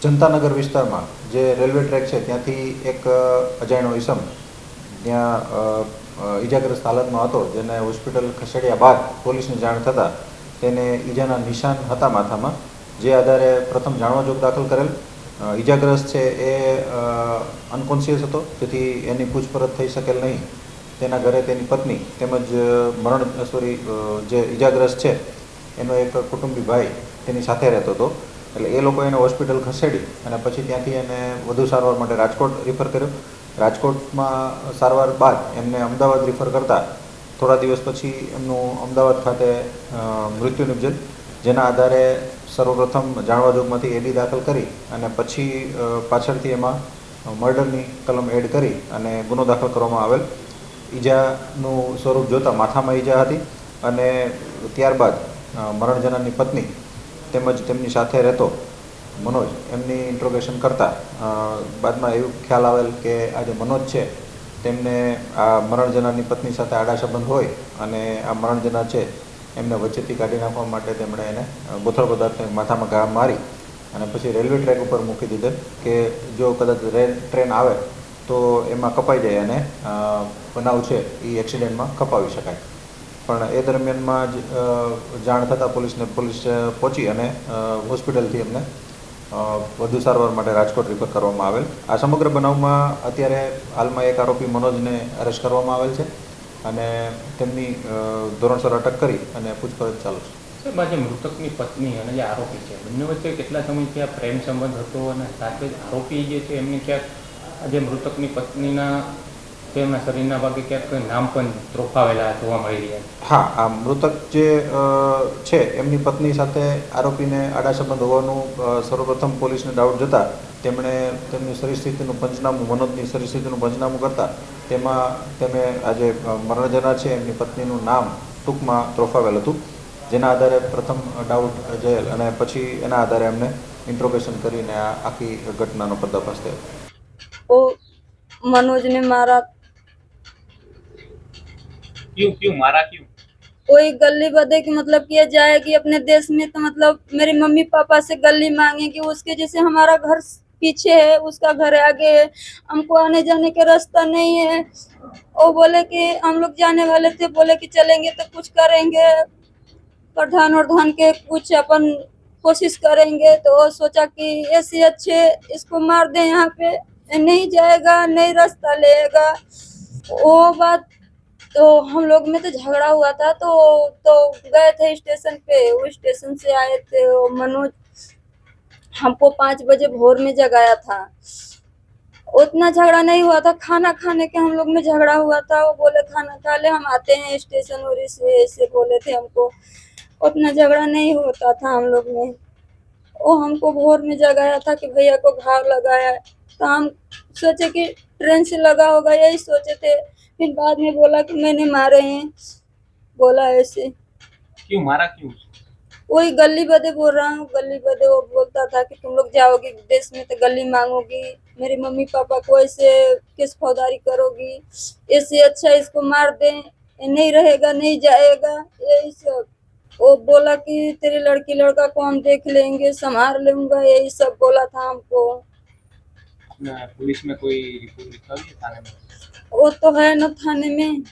જનતાનગર વિસ્તારમાં જે railway track છે, ત્યાંથી એક અજાણ્યો ઈસમ ત્યાં ઈજાગ્રસ્ત હાલતમાં હતો, જેને હોસ્પિટલ ખસેડ્યા બાદ પોલીસને જાણ થતાં તેને ઈજાના નિશાન હતા માથામાં, જે આધારે પ્રથમ જાણવાજોગ દાખલ કરેલ. ઈજાગ્રસ્ત છે એ અનકોન્શિયસ હતો જેથી એની પૂછપરછ થઈ શકેલ નહીં. તેના ઘરે તેની પત્ની તેમજ મરણ સોરી જે ઈજાગ્રસ્ત છે, એનો એક કુટુંબી ભાઈ તેની સાથે રહેતો હતો. એટલે એ લોકો એને હોસ્પિટલ ખસેડી અને પછી ત્યાંથી એને વધુ સારવાર માટે રાજકોટ રિફર કર્યો. રાજકોટમાં સારવાર બાદ એમને અમદાવાદ રિફર કરતા થોડા દિવસ પછી એમનું અમદાવાદ ખાતે મૃત્યુ નિપજેલ જેના આધારે સર્વપ્રથમ જાણવા જોગમાંથી એડી દાખલ કરી અને પછી પાછળથી એમાં મર્ડરની કલમ એડ કરી અને ગુનો દાખલ કરવામાં આવેલ. ઈજાનું સ્વરૂપ જોતાં માથામાં ઈજા હતી અને ત્યારબાદ અ, પત્ની તેમજ તેમની સાથે રહેતો મનોજ એમની ઇન્ટ્રોગેશન કરતા બાદમાં એવું ખ્યાલ આવેલ કે આ જે મનોજ છે, તેમને આ મરણ જનારની પત્ની સાથે આડા સંબંધ હોય અને આ મરણ જનાર છે, એમને વચ્ચેથી કાઢી નાખવા માટે તેમણે એને બોથળ પદાર્થને માથામાં ઘા મારી અને પછી રેલવે ટ્રેક ઉપર મૂકી દીધેલ કે જો કદાચ ટ્રેન આવે તો એમાં કપાઈ જાય અને બનાવ છે એ એક્સિડન્ટમાં કપાવી શકાય. પણ એ દરમિયાનમાં જ જાણ થતાં પોલીસને પોલીસ પહોંચી અને હોસ્પિટલથી એમને વધુ સારવાર માટે રાજકોટ રિફર કરવામાં આવેલ. આ સમગ્ર બનાવમાં અત્યારે હાલમાં એક આરોપી મનોજને અરેસ્ટ કરવામાં આવેલ છે અને તેમની ધોરણસર અટક કરી અને પૂછપરછ ચાલુ છે. સાહેબ, આજે મૃતકની પત્ની અને જે આરોપી છે, બંને વચ્ચે કેટલા સમયથી આ પ્રેમ સંબંધ હતો અને સાથે જ આરોપી જે છે, એમને ક્યાંક આજે મૃતકની પત્નીના તેમના શરીરના ભાગે ક્યાંક નામ પણ ત્રોફાવેલા જોવા મળી રહ્યા છે. હા આ મૃતક જે છે એમની પત્ની સાથે આરોપીને આડા સંબંધ હોવાનું સર્વપ્રથમ પોલીસને ડાઉટ જતા તેમણે તેમની પરિસ્થિતિનું પંચનામું મનોજની પરિસ્થિતિનું પંચનામું કરતા તેમાં તેમણે આજે મરણ જનાર છે એમની પત્નીનું નામ ટૂંકમાં ત્રોફાવેલ હતું. જેના આધારે પ્રથમ ડાઉટ જયેલ અને પછી એના આધારે એમને ઇન્ટ્રોગેશન કરીને આ આખી ઘટનાનો પર્દાફાશ થયો. वो क्यों क्यों, मारा क्यों? कोई गली बदे की मतलब किया जाए कि अपने देश में तो मतलब मेरे मम्मी पापा से गली मांगे कि उसके जैसे हमारा घर पीछे है, उसका घर आगे है, हमको आने जाने का रास्ता नहीं है। वो बोले कि हम लोग जाने वाले थे, बोले कि चलेंगे तो कुछ करेंगे। प्रधान और धान के कुछ अपन कोशिश करेंगे तो सोचा कि ऐसे अच्छे इसको मार दे यहाँ पे, नहीं जाएगा, नहीं रास्ता लेगा। वो बात तो हम लोग में तो झगड़ा हुआ था तो तो गए थे स्टेशन पे, वो स्टेशन से आए थे मनोज। हमको पाँच बजे भोर में जगाया था। उतना झगड़ा नहीं हुआ था, खाना खाने के हम लोग में झगड़ा हुआ था, वो बोले, खाना खा ले, हम आते हैं स्टेशन और से ऐसे बोले थे हमको। उतना झगड़ा नहीं होता था हम लोग में। वो हमको भोर में जगाया था कि भैया को घाव लगाया। तो हम सोचे कि ट्रेन से लगा होगा, यही सोचे थे। फिर बाद में बोला कि मैंने मारे हैं। बोला ऐसे। क्यों? मारा क्यों? वही गली बदे बोल रहा हूँ गली बदे वो बोलता था कि तुम लोग जाओगे विदेश में तो गली मांगोगी। मेरे मम्मी पापा को ऐसे किस फौदारी करोगी। ऐसे अच्छा इसको मार दे। नहीं रहेगा नहीं जाएगा। यही सब। वो बोला कि तेरे लड़की लड़का को हम देख लेंगे संभाल लूँगा। यही सब बोला था हमको। पुलिस में कोई रिपोर्ट लिखा थाने में? वो तो है न थाने में